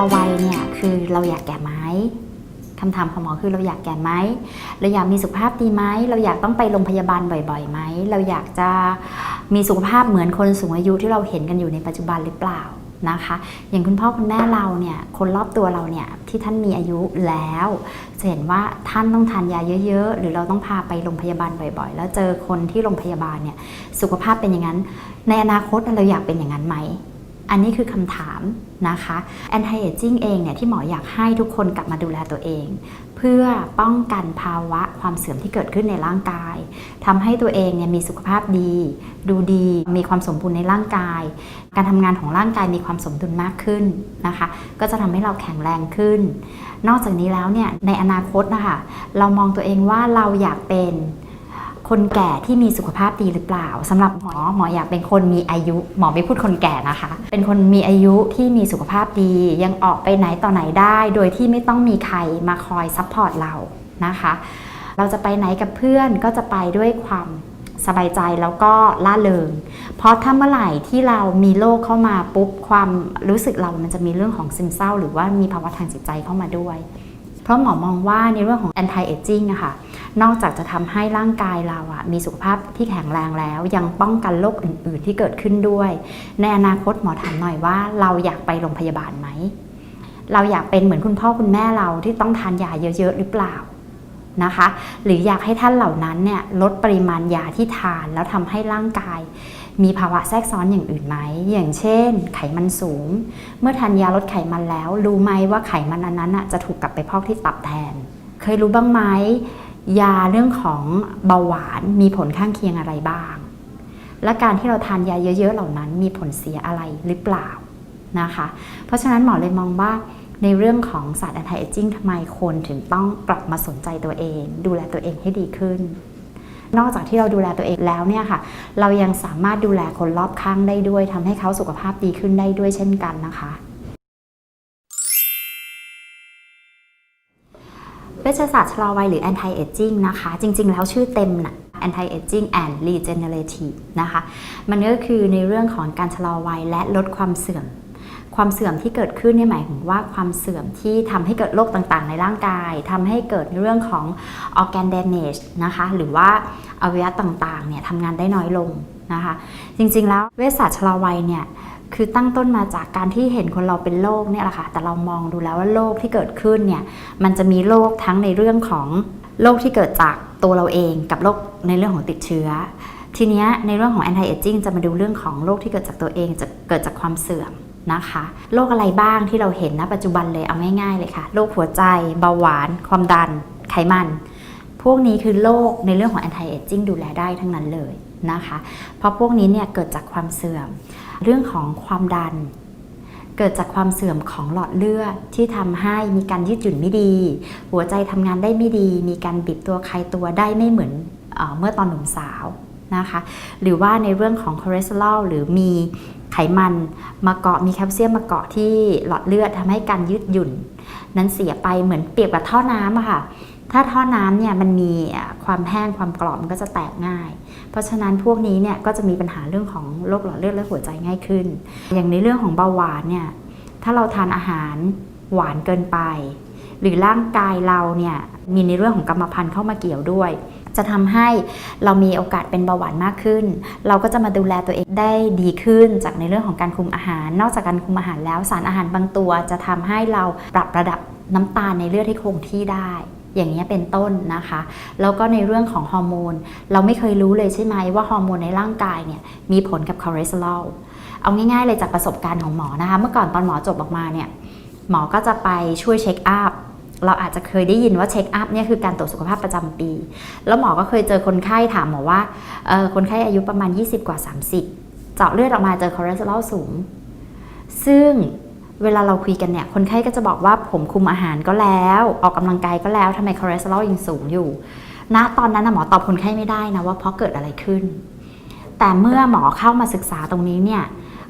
อวัยเนี่ยคือเราอยากแก่ไหมคำถามของหมอคือเราอยากแก่ไหมเราอยากมีสุขภาพดีไหมเราอยากต้องไปโรงพยาบาลบ่อยๆไหมเราอยากจะมีสุขภาพเหมือนคนสูงอายุที่เราเห็นกันอยู่ในปัจจุบันหรือเปล่านะคะ อย่างคุณพ่อคุณแม่เราเนี่ยคนรอบตัวเราเนี่ยที่ท่านมีอายุแล้วจะเห็นว่าท่านต้องทานยาเยอะ ๆ หรือเราต้องพาไปโรงพยาบาลบ่อย ๆ แล้วเจอคนที่โรงพยาบาลเนี่ยสุขภาพเป็นอย่างนั้น ในอนาคตเราอยากเป็นอย่างนั้นไหม อันนี้คือคำถามนะคะ anti aging เองเนี่ยที่หมออยากให้ทุกคนกลับมาดูแลตัวเอง เพื่อป้องกันภาวะความเสื่อมที่เกิดขึ้นในร่างกายทำให้ตัวเองเนี่ยมีสุขภาพดี ดูดี มีความสมบูรณ์ในร่างกาย การทำงานของร่างกายมีความสมดุลมากขึ้นนะคะ ก็จะทำให้เราแข็งแรงขึ้น นอกจากนี้แล้วเนี่ยในอนาคตนะคะเรามองตัวเองว่าเราอยากเป็น คนแก่ที่มีสุขภาพดีหรือเปล่าสำหรับหมอหมออยากเป็นคนมีอายุ หมอไม่พูดคนแก่นะคะ เป็นคนมีอายุที่มีสุขภาพดี ยังออกไปไหนต่อไหนได้ โดยที่ไม่ต้องมีใครมาคอยซัพพอร์ตเรานะคะ เราจะไปไหนกับเพื่อนก็จะไปด้วยความสบายใจแล้วก็ล่าเริง เพราะถ้าเมื่อไหร่ที่เรามีโรคเข้ามาปุ๊บความรู้สึกเรามันจะมีเรื่องของซึมเศร้า หรือว่ามีภาวะทางจิตใจเข้ามาด้วย เพราะหมอมองว่าในเรื่องของ anti aging อะค่ะนอกจากจะทำให้ร่างกายเราอะมีสุขภาพที่แข็งแรงแล้ว ยังป้องกันโรคอื่น ๆ ที่เกิดขึ้นด้วย ในอนาคตหมอถามหน่อยว่าเราอยากไปโรงพยาบาลไหม เราอยากเป็นเหมือนคุณพ่อคุณแม่เราที่ต้องทานยาเยอะ ๆ หรือเปล่านะคะ หรืออยากให้ท่านเหล่านั้นเนี่ยลดปริมาณยาที่ทานแล้วทำให้ร่างกาย มีภาวะแทรกซ้อนอย่างอื่นไหม อย่างเช่น ไขมันสูง เมื่อทานยาลดไขมันแล้ว รู้ไหมว่าไขมันอันนั้นน่ะจะถูกกลับไปพอกที่ตับแทน เคยรู้บ้างไหมยาเรื่องของเบาหวานมีผลข้างเคียงอะไรบ้าง และการที่เราทานยาเยอะๆเหล่านั้นมีผลเสียอะไรหรือเปล่านะคะ เพราะฉะนั้นหมอเลยมองว่าในเรื่องของศาสตร์ anti aging ทำไมคนถึงต้องกลับมาสนใจตัวเอง ดูแลตัวเองให้ดีขึ้น นอกจากที่เราดูแลตัวเองแล้วเนี่ยค่ะ เรายังสามารถดูแลคนรอบข้างได้ด้วยทำให้เขาสุขภาพดีขึ้นได้ด้วยเช่นกันนะคะเวชศาสตร์ชะลอวัยหรือ anti aging นะคะ จริง ๆ แล้วชื่อเต็มนะ anti aging and regenerative นะคะ มันก็คือในเรื่องของการชะลอวัยและลดความเสื่อม ความเสื่อมที่เกิดขึ้นเนี่ยหมายถึงว่าความเสื่อมที่ทำให้เกิดโรคต่างๆ ในร่างกายทำให้เกิดในเรื่องของ organ damage นะคะหรือว่าอวัยวะต่างๆเนี่ยทำงานได้น้อยลงนะคะ จริงๆแล้วเวชศาสตร์ชะลอวัยเนี่ยคือตั้งต้นมาจากการที่เห็นคนเราเป็นโรคเนี่ยแหละค่ะ แต่เรามองดูแล้วว่าโรคที่เกิดขึ้นเนี่ย มันจะมีโรคทั้งในเรื่องของโรคที่เกิดจากตัวเราเอง กับโรคในเรื่องของติดเชื้อ ทีนี้ในเรื่องของ anti aging จะมาดูเรื่องของโรคที่เกิดจากตัวเองจะเกิดจากความเสื่อม นะคะโรคอะไรบ้างที่เราเห็นณปัจจุบันเลยเอาง่ายๆเลยค่ะโรคหัวใจเบาหวาน ความดัน ไขมัน พวกนี้คือโรคในเรื่องของ anti aging ดูแลได้ทั้งนั้นเลยนะคะ เพราะพวกนี้เนี่ยเกิดจากความเสื่อม เรื่องของความดัน เกิดจากความเสื่อมของหลอดเลือดที่ทำให้มีการยืดหยุ่นไม่ดี หัวใจทำงานได้ไม่ดี มีการบีบตัวคลายตัวได้ไม่เหมือนเอเมื่อตอนหนุ่มสาวนะคะ หรือว่าในเรื่องของคอเลสเตอรอลหรือมี ไขมันมาเกาะมีแคลเซียมมาเกาะที่หลอดเลือดทำให้การยืดหยุ่น นั้นเสียไปเหมือนเปียบกับท่อน้ำอะค่ะ ถ้าท่อน้ำเนี่ยมันมีความแห้งความกรอบมันก็จะแตกง่าย เพราะฉะนั้นพวกนี้เนี่ยก็จะมีปัญหาเรื่องของโรคหลอดเลือดและหัวใจง่ายขึ้น อย่างในเรื่องของเบาหวานเนี่ยถ้าเราทานอาหารหวานเกินไป หรือร่างกายเราเนี่ยมีในเรื่องของกรรมพันธุ์เข้ามาเกี่ยวด้วย จะทำให้เรามีโอกาสเป็นเบาหวานมากขึ้น เราก็จะมาดูแลตัวเองได้ดีขึ้น จากในเรื่องของการคุมอาหาร นอกจากการคุมอาหารแล้วสารอาหารบางตัวจะทำให้เราปรับระดับน้ำตาลในเลือดให้คงที่ได้อย่างนี้เป็นต้นนะคะ แล้วก็ในเรื่องของฮอร์โมน เราไม่เคยรู้เลยใช่ไหมว่าฮอร์โมนในร่างกายเนี่ยมีผลกับคอเลสเตอรอล เอาง่ายๆเลยจากประสบการณ์ของหมอนะคะ เมื่อก่อนตอนหมอจบออกมาเนี่ย หมอก็จะไปช่วยเช็คอัพ เราอาจจะเคยได้ยินว่าเช็คอัพเนี่ยคือการตรวจสุขภาพประจำปี แล้วหมอก็เคยเจอคนไข้ถามหมอว่าคนไข้อายุประมาณ 20 กว่า 30 เจาะเลือดออกมาเจอคอเลสเตอรอลสูง ซึ่งเวลาเราคุยกันเนี่ย คนไข้ก็จะบอกว่าผมคุมอาหารก็แล้ว ออกกำลังกายก็แล้วทำไมคอเลสเตอรอลยังสูงอยู่ณตอนนั้นนะหมอตอบคนไข้ไม่ได้นะว่าเพราะเกิดอะไรขึ้น แต่เมื่อหมอเข้ามาศึกษาตรงนี้เนี่ย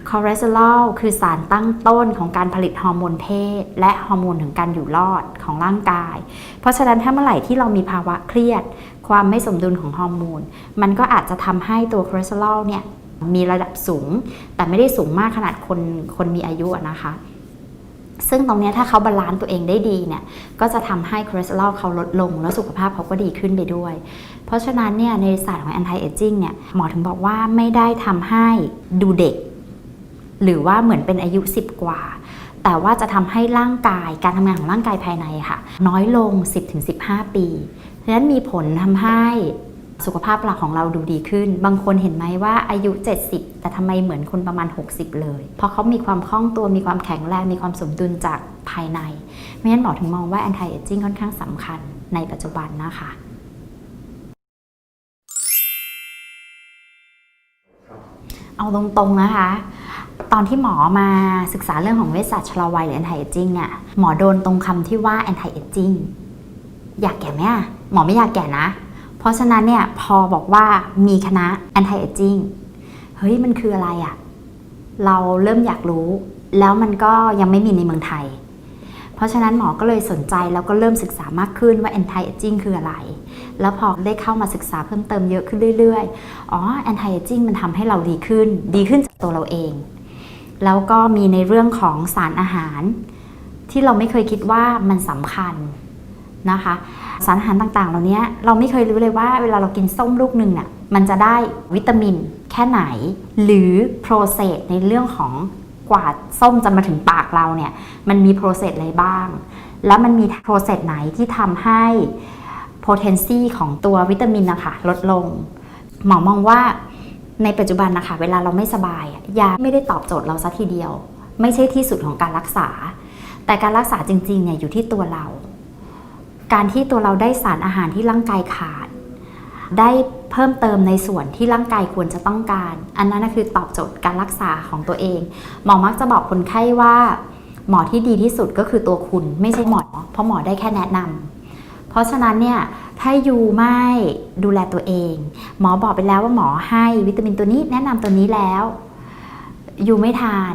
คอเลสเตอรอลคือสารตั้งต้นของการผลิตฮอร์โมนเพศ และฮอร์โมนถึงการอยู่รอดของร่างกาย เพราะฉะนั้นถ้าเมื่อไหร่ที่เรามีภาวะเครียด ความไม่สมดุลของฮอร์โมน มันก็อาจจะทำให้ตัวคอเลสเตอรอลเนี่ยมีระดับสูง แต่ไม่ได้สูงมากขนาดคนคนมีอายุนะคะ ซึ่งตรงนี้ถ้าเขาบาลานซ์ตัวเองได้ดีเนี่ย ก็จะทำให้คอเลสเตอรอลเขาลดลง แล้วสุขภาพเขาก็ดีขึ้นไปด้วย เพราะฉะนั้นเนี่ยในศาสตร์ของ anti aging เนี่ยหมอถึงบอกว่าไม่ได้ทำให้ดูเด็ก หรือว่าเหมือนเป็นอายุ 10 กว่า แต่ว่าจะทำให้ร่างกายการทำงานของร่างกายภายในค่ะ น้อยลง 10-15 ปีฉะนั้นมีผลทำให้สุขภาพเราของเราดูดีขึ้น บางคนเห็นไหมว่าอายุ 70 แต่ทำไมเหมือนคนประมาณ 60 เลย เพราะเขามีความคล่องตัว มีความแข็งแรง มีความสมดุลจากภายใน ไม่งั้นหมอถึงมองว่า anti aging ค่อนข้างสำคัญในปัจจุบันนะคะ เอาตรงๆนะคะ ตอนที่หมอมาศึกษาเรื่องของเวชศาสตร์ชะลอวัยหรือ anti aging เนี่ยหมอโดนตรงคำที่ว่า anti aging อยากแก่ไหมอะหมอไม่อยากแก่นะ เพราะฉะนั้นเนี่ยพอบอกว่ามีคณะ anti aging เฮ้ยมันคืออะไรอะเราเริ่มอยากรู้ แล้วมันก็ยังไม่มีในเมืองไทย เพราะฉะนั้นหมอก็เลยสนใจแล้วก็เริ่มศึกษามากขึ้นว่า anti aging คืออะไร แล้วพอได้เข้ามาศึกษาเพิ่มเติมเยอะขึ้นเรื่อยๆ อ๋อ anti aging มันทำให้เราดีขึ้น ดีขึ้นจากตัวเราเอง แล้วก็มีในเรื่องของสารอาหาร ที่เราไม่เคยคิดว่ามันสำคัญนะคะ สารอาหารต่างๆ เหล่านี้เราไม่เคยรู้เลยว่าเวลาเรากินส้มลูกหนึ่งน่ะมันจะได้วิตามินแค่ไหน หรือโปรเซสในเรื่องของกว่าส้มจะมาถึงปากเราเนี่ยมันมีโปรเซสอะไรบ้าง แล้วมันมีโปรเซสไหนที่ทำให้ potency ของตัววิตามินนะคะลดลง หมอมองว่า ในปัจจุบันนะคะ เวลาเราไม่สบายยาไม่ได้ตอบโจทย์เราซะทีเดียว ไม่ใช่ที่สุดของการรักษา แต่การรักษาจริงๆเนี่ยอยู่ที่ตัวเรา การที่ตัวเราได้สารอาหารที่ร่างกายขาด ได้เพิ่มเติมในส่วนที่ร่างกายควรจะต้องการ อันนั้นคือตอบโจทย์การรักษาของตัวเอง หมอมักจะบอกคนไข้ว่า หมอที่ดีที่สุดก็คือตัวคุณ ไม่ใช่หมอเพราะหมอได้แค่แนะนำ เพราะฉะนั้นเนี่ยถ้ายูไม่ดูแลตัวเอง หมอบอกไปแล้วว่าหมอให้วิตามินตัวนี้แนะนำตัวนี้แล้วยูไม่ทาน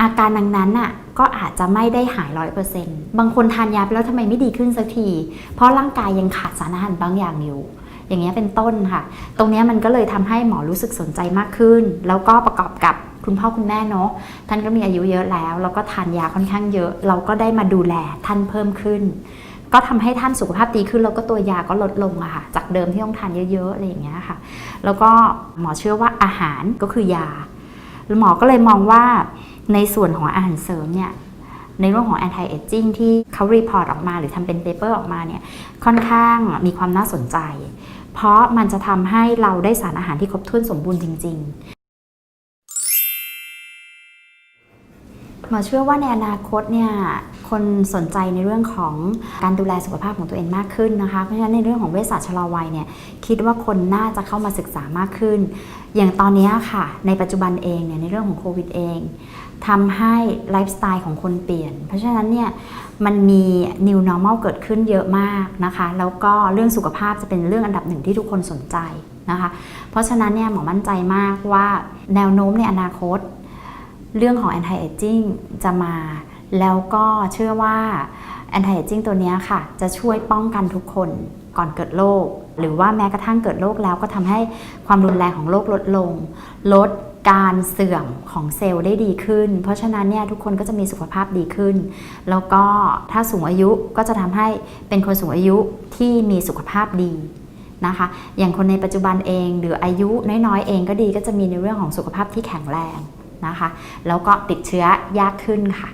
อาการดังนั้นน่ะก็อาจจะไม่ได้หายร้อยเปอร์เซ็นต์บางคนทานยาไปแล้วทำไมไม่ดีขึ้นสักที เพราะร่างกายยังขาดสารอาหารบางอย่างอยู่ อย่างเงี้ยเป็นต้นค่ะ ตรงเนี้ยมันก็เลยทำให้หมอรู้สึกสนใจมากขึ้น แล้วก็ประกอบกับคุณพ่อคุณแม่เนาะท่านก็มีอายุเยอะแล้ว แล้วก็ทานยาค่อนข้างเยอะ เราก็ได้มาดูแลท่านเพิ่มขึ้น ก็ทำให้ท่านสุขภาพดีขึ้นแล้วก็ตัวยาก็ลดลงอะค่ะจากเดิมที่ต้องทานเยอะๆอะไรอย่างเงี้ยค่ะ แล้วก็หมอเชื่อว่าอาหารก็คือยาหมอก็เลยมองว่าในส่วนของอาหารเสริมเนี่ยในเรื่องของ anti aging ที่เขารีพอร์ตออกมาหรือทำเป็นเปเปอร์ออกมาเนี่ยค่อนข้างมีความน่าสนใจ เพราะมันจะทำให้เราได้สารอาหารที่ครบถ้วนสมบูรณ์จริง ๆ หมอเชื่อว่าในอนาคตเนี่ยคนสนใจในเรื่องของการดูแลสุขภาพของตัวเองมากขึ้นนะคะ เพราะฉะนั้นในเรื่องของเวชศาสตร์ชะลอวัยเนี่ยคิดว่าคนน่าจะเข้ามาศึกษามากขึ้น อย่างตอนนี้ค่ะ ในปัจจุบันเองเนี่ยในเรื่องของโควิดเองทำให้ไลฟ์สไตล์ของคนเปลี่ยน เพราะฉะนั้นเนี่ยมันมี new normal เกิดขึ้นเยอะมากนะคะ แล้วก็เรื่องสุขภาพจะเป็นเรื่องอันดับหนึ่งที่ทุกคนสนใจนะคะ เพราะฉะนั้นเนี่ยหมอมั่นใจมากว่าแนวโน้มในอนาคต เรื่องของ anti aging จะมา แล้วก็เชื่อว่า anti aging ตัวนี้ค่ะ จะช่วยป้องกันทุกคนก่อนเกิดโรคหรือว่าแม้กระทั่งเกิดโรคแล้วก็ทำให้ความรุนแรงของโรคลดลง ลดการเสื่อมของเซลล์ได้ดีขึ้น เพราะฉะนั้นเนี่ยทุกคนก็จะมีสุขภาพดีขึ้น แล้วก็ถ้าสูงอายุก็จะทำให้เป็นคนสูงอายุที่มีสุขภาพดีนะคะ อย่างคนในปัจจุบันเองหรืออายุน้อยๆเองก็ดีก็จะมีในเรื่องของสุขภาพที่แข็งแรง นะคะ แล้วก็ติดเชื้อยากขึ้นค่ะ